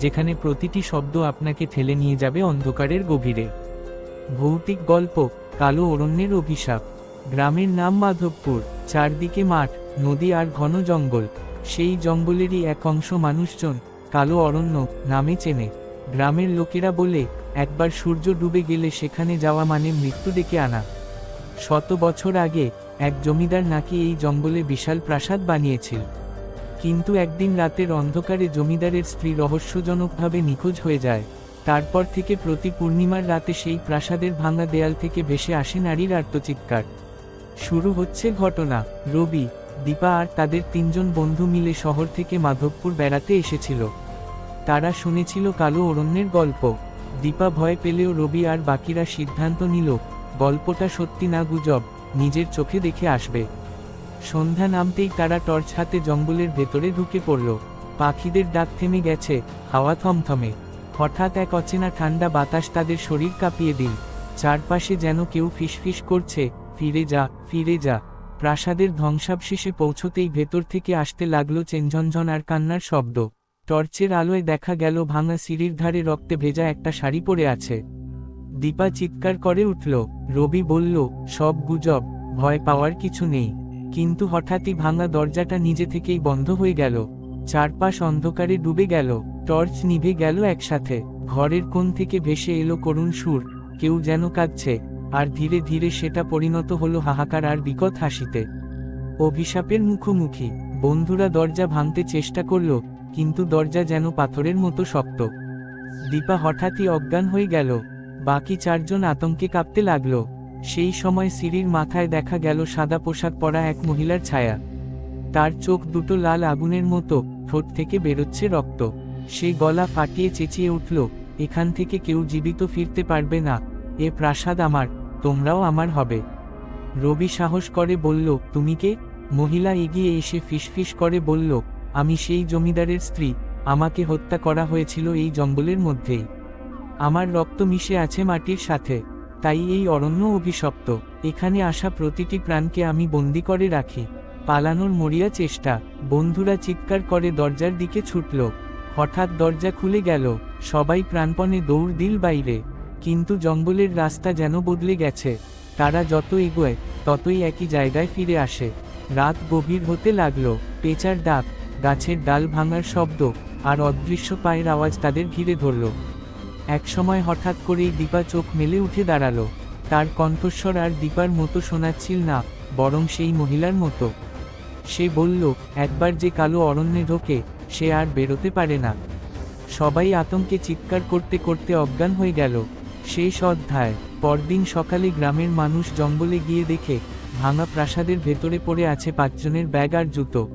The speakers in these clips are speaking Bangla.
যেখানে প্রতিটি শব্দ আপনাকে ঠেলে নিয়ে যাবে অন্ধকারের গভীরে। ভৌতিক গল্প, কালো অরণ্যের অভিশাপ। গ্রামের নাম মাধবপুর, চারদিকে মাঠ, নদী আর ঘন জঙ্গল। সেই জঙ্গলেরই এক অংশ মানুষজন কালো অরণ্য নামে চেনে। গ্রামের লোকেরা বলে, একবার সূর্য ডুবে গেলে সেখানে যাওয়া মানে মৃত্যু ডেকে আনা। শত বছর আগে এক জমিদার নাকি এই জঙ্গলে বিশাল প্রাসাদ বানিয়েছিল। কিন্তু একদিন রাতের অন্ধকারে জমিদারের স্ত্রী রহস্যজনকভাবে নিখোঁজ হয়ে যায়। তারপর থেকে প্রতি পূর্ণিমার রাতে সেই প্রাসাদের ভাঙা দেয়াল থেকে ভেসে আসে নারীর আর্তচিৎকার শুরু হচ্ছে ঘটনা। রবি, দীপা আর তাদের তিনজন বন্ধু মিলে শহর থেকে মাধবপুর বেড়াতে এসেছিল। তারা শুনেছিল কালো অরণ্যের গল্প। দীপা ভয় পেলেও রবি আর বাকিরা সিদ্ধান্ত নিল, গল্পটা সত্যি না গুজব, নিজের চোখে দেখে আসবে। সন্ধ্যা নামতেই তারা টর্চ হাতে জঙ্গলের ভেতরে ঢুকে পড়ল। পাখিদের ডাক থেমে গেছে, হাওয়া থমথমে। হঠাৎ এক অচেনা ঠান্ডা বাতাস তাদের শরীর কাঁপিয়ে দিল। চারপাশে যেন কেউ ফিসফিস করছে, ফিরে যা ফিরে যা। প্রাসাদের ধ্বংসাবশেষে পৌঁছতেই ভেতর থেকে আসতে লাগল চেনঝনঝন আর কান্নার শব্দ। টর্চের আলোয় দেখা গেল ভাঙা সিঁড়ির ধারে রক্তে ভেজা একটা শাড়ি পরে আছে। দীপা চিৎকার করে উঠল। রবি বলল, সব গুজব, ভয় পাওয়ার কিছু নেই। কিন্তু হঠাৎই ভাঙা দরজাটা নিজে থেকেই বন্ধ হয়ে গেল। চারপাশ অন্ধকারে ডুবে গেল, টর্চ নিভে গেল একসাথে। ঘরের কোণ থেকে ভেসে এলো করুণ সুর, কেউ যেন কাঁদছে, আর ধীরে ধীরে সেটা পরিণত হলো হাহাকার আর বিকট হাসিতে। অভিশাপের মুখোমুখি, বন্ধুরা দরজা ভাঙতে চেষ্টা করল, কিন্তু দরজা যেন পাথরের মতো শক্ত। দীপা হঠাৎই অজ্ঞান হয়ে গেল, বাকি চারজন আতঙ্কে কাঁপতে লাগল। সেই সময় সিঁড়ির মাথায় দেখা গেল সাদা পোশাক পরা এক মহিলার ছায়া। তার চোখ দুটো লাল আগুনের মতো, ঠোঁট থেকে বেরোচ্ছে রক্ত। সে গলা ফাটিয়ে চেঁচিয়ে উঠল, এখান থেকে কেউ জীবিত ফিরতে পারবে না। এ প্রাসাদ আমার, তোমরাও আমার হবে। রবি সাহস করে বলল, তুমি কে? মহিলা এগিয়ে এসে ফিসফিস করে বলল, আমি সেই জমিদারের স্ত্রী, আমাকে হত্যা করা হয়েছিল এই জঙ্গলের মধ্যেই। আমার রক্ত মিশে আছে মাটির সাথে। তাই এই অরণ্য অভিশপ্ত। এখানে আসা প্রতিটি প্রাণকে আমি বন্দি করে রাখি। পালানোর মরিয়া চেষ্টা। বন্ধুরা চিৎকার করে দরজার দিকে ছুটল। হঠাৎ দরজা খুলে গেল। সবাই প্রাণপণে দৌড় দিল বাইরে। কিন্তু জঙ্গলের রাস্তা যেন বদলে গেছে। তারা যত এগোয়, ততই একই জায়গায় ফিরে আসে। রাত গভীর হতে লাগল। পেঁচার ডাক গাছের ডাল ভাঙার শব্দ আর অদৃশ্য পায়ের আওয়াজ তাদের ঘিরে ধরল। একসময় হঠাৎ করেই দীপা চোখ মেলে উঠে দাঁড়াল। তার কণ্ঠস্বর আর দীপার মতো শোনাচ্ছিল না, বরং সেই মহিলার মতো। সে বলল, একবার যে কালো অরণ্যে ঢোকে, সে আর বেরোতে পারে না। সবাই আতঙ্কে চিৎকার করতে করতে অজ্ঞান হয়ে গেল। শেষ অধ্যায়। পরদিন সকালে গ্রামের মানুষ জঙ্গলে গিয়ে দেখে, ভাঙা প্রাসাদের ভেতরে পড়ে আছে পাঁচজনের ব্যাগ আর জুতো।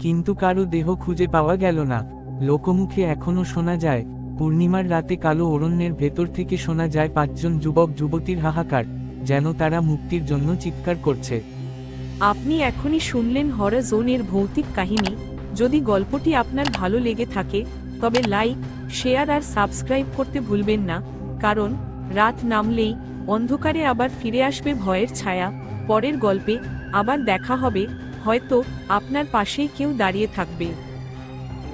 কিন্তু কারও দেহ খুঁজে পাওয়া গেল না। লোকমুখে এখনও শোনা যায় পূর্ণিমার রাতে কালো অরণ্যের ভেতর থেকে শোনা যায় পাঁচজন যুবক যুবতীর হাহাকার, যেন তারা মুক্তির জন্য চিৎকার করছে। আপনি এখনই শুনলেন হরর জোনের ভৌতিক কাহিনী। যদি গল্পটি আপনার ভালো লেগে থাকে, তবে লাইক, শেয়ার আর সাবস্ক্রাইব করতে ভুলবেন না, কারণ রাত নামলেই অন্ধকারে আবার ফিরে আসবে ভয়ের ছায়া। পরের গল্পে আবার দেখা হবে, হয়তো আপনার পাশেই কেউ দাঁড়িয়ে থাকবে।